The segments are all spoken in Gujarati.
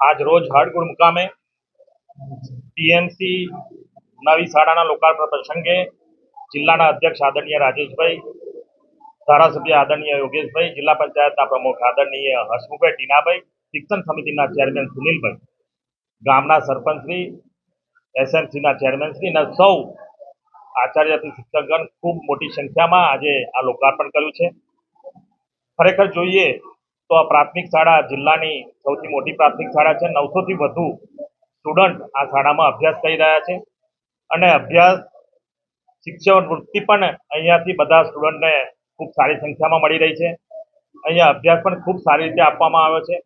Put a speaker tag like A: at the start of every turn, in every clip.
A: આજ રોજ હાડગુડ મુકામે પીએમસી નવી શાળાના લોકાર્પણ પ્રસંગે જિલ્લાના અધ્યક્ષ આદરણીય રાજેશભાઈ, ધારાસભ્ય આદરણીય યોગેશભાઈ, જિલ્લા પંચાયતના પ્રમુખ આદરણીય હસમુખભાઈ ટીનાભાઈ, શિક્ષણ સમિતિના ચેરમેન સુનિલભાઈ, ગામના સરપંચશ્રી એસએમસીના ચેરમેનશ્રી અને સૌ આચાર્યથી શિક્ષકગણ ખૂબ મોટી સંખ્યામાં આજે આ લોકાર્પણ કર્યું છે. ખરેખર જોઈએ તો આ પ્રાથમિક શાળા જિલ્લાની સૌથી મોટી પ્રાથમિક શાળા છે. નવસોથી વધુ સ્ટુડન્ટ આ શાળામાં અભ્યાસ કરી રહ્યા છે અને અભ્યાસ, શિક્ષણ વૃત્તિ પણ અહીંયાથી બધા સ્ટુડન્ટને ખૂબ સારી સંખ્યામાં મળી રહી છે. અહીંયા અભ્યાસ પણ ખૂબ સારી રીતે આપવામાં આવ્યો છે.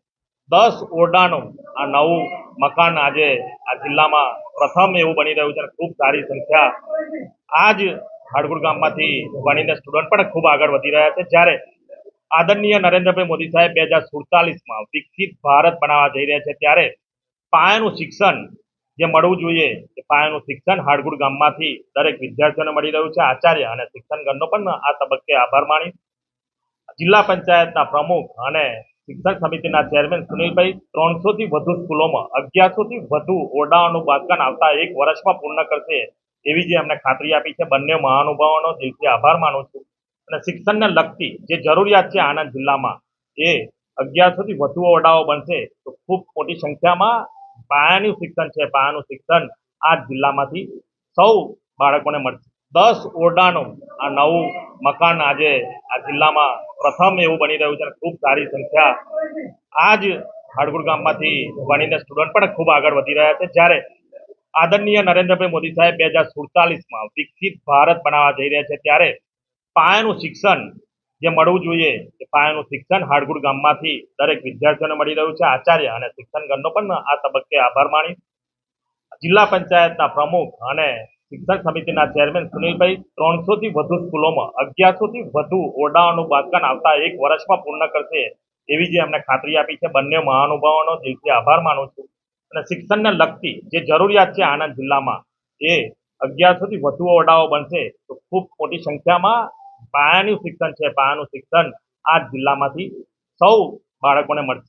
A: દસ ઓરડાનું આ નવું મકાન આજે આ જિલ્લામાં પ્રથમ એવું બની રહ્યું છે ખૂબ સારી સંખ્યા આ જ હાડગુડ ગામમાંથી ભણીને સ્ટુડન્ટ પણ ખૂબ આગળ વધી રહ્યા છે. જ્યારે આદરણીય નરેન્દ્રભાઈ મોદી સાહેબ બે હજાર સુડતાલીસમાં વિકસિત ભારત બનાવવા જઈ રહ્યા છે, ત્યારે પાયાનું શિક્ષણ જે મળવું જોઈએ, એ પાયાનું શિક્ષણ હાડગુડ ગામમાંથી દરેક વિદ્યાર્થીઓને મળી રહ્યું છે. આચાર્ય અને શિક્ષણગણનો પણ આ તબક્કે આભાર માણી જિલ્લા પંચાયતના પ્રમુખ અને શિક્ષણ સમિતિના ચેરમેન સુનિલભાઈ ત્રણસોથી વધુ સ્કૂલોમાં અગિયારસોથી વધુ ઓરડાઓનું બાંધકામ આવતા એક વર્ષમાં પૂર્ણ કરશે, એવી જે અમને ખાતરી આપી છે. બંને મહાનુભાવોનો દિલથી આભાર માનું છું. અને શિક્ષણને લગતી જે જરૂરિયાત છે આણંદ જિલ્લામાં, એ અગિયારસોથી વધુ ઓરડાઓ બનશે તો ખૂબ મોટી સંખ્યામાં પાયાનું શિક્ષણ છે. પાયાનું શિક્ષણ આ જિલ્લામાંથી સૌ બાળકોને મળશે. દસ ઓરડાનું આ નવું મકાન આજે આ જિલ્લામાં પ્રથમ એવું બની રહ્યું છે અને ખૂબ સારી સંખ્યા આ જ હાડગુડ ગામમાંથી ભણીને સ્ટુડન્ટ પણ ખૂબ આગળ વધી રહ્યા છે. જ્યારે આદરણીય નરેન્દ્રભાઈ મોદી સાહેબ બે હજાર સુડતાલીસમાં વિકસિત ભારત બનાવવા જઈ રહ્યા છે, ત્યારે પાયાનું શિક્ષણ જે મળવું જોઈએ, એ પાયાનું શિક્ષણ હાડગુડ ગામમાંથી દરેક વિદ્યાર્થીઓને મળી રહ્યું છે. આચાર્ય અને શિક્ષણગણનો પણ આ તબક્કે આભાર માણી જિલ્લા પંચાયતના પ્રમુખ અને શિક્ષણ સમિતિના ચેરમેન સુનિલભાઈ, ત્રણસોથી વધુ સ્કૂલોમાં અગિયારસોથી વધુ ઓરડાઓનું બાંધકામ આવતા એક વર્ષમાં પૂર્ણ કરશે એવી જે અમને ખાતરી આપી છે. બંને મહાનુભાવોનો દિલથી આભાર માનું છું. અને શિક્ષણને લગતી જે જરૂરિયાત છે આણંદ જિલ્લામાં, એ અગિયારસોથી વધુ ઓરડાઓ બનશે તો ખૂબ મોટી સંખ્યામાં પાયાનું શિક્ષણ છે પાયાનું શિક્ષણ આ જિલ્લામાંથી સૌ બાળકોને મળશે.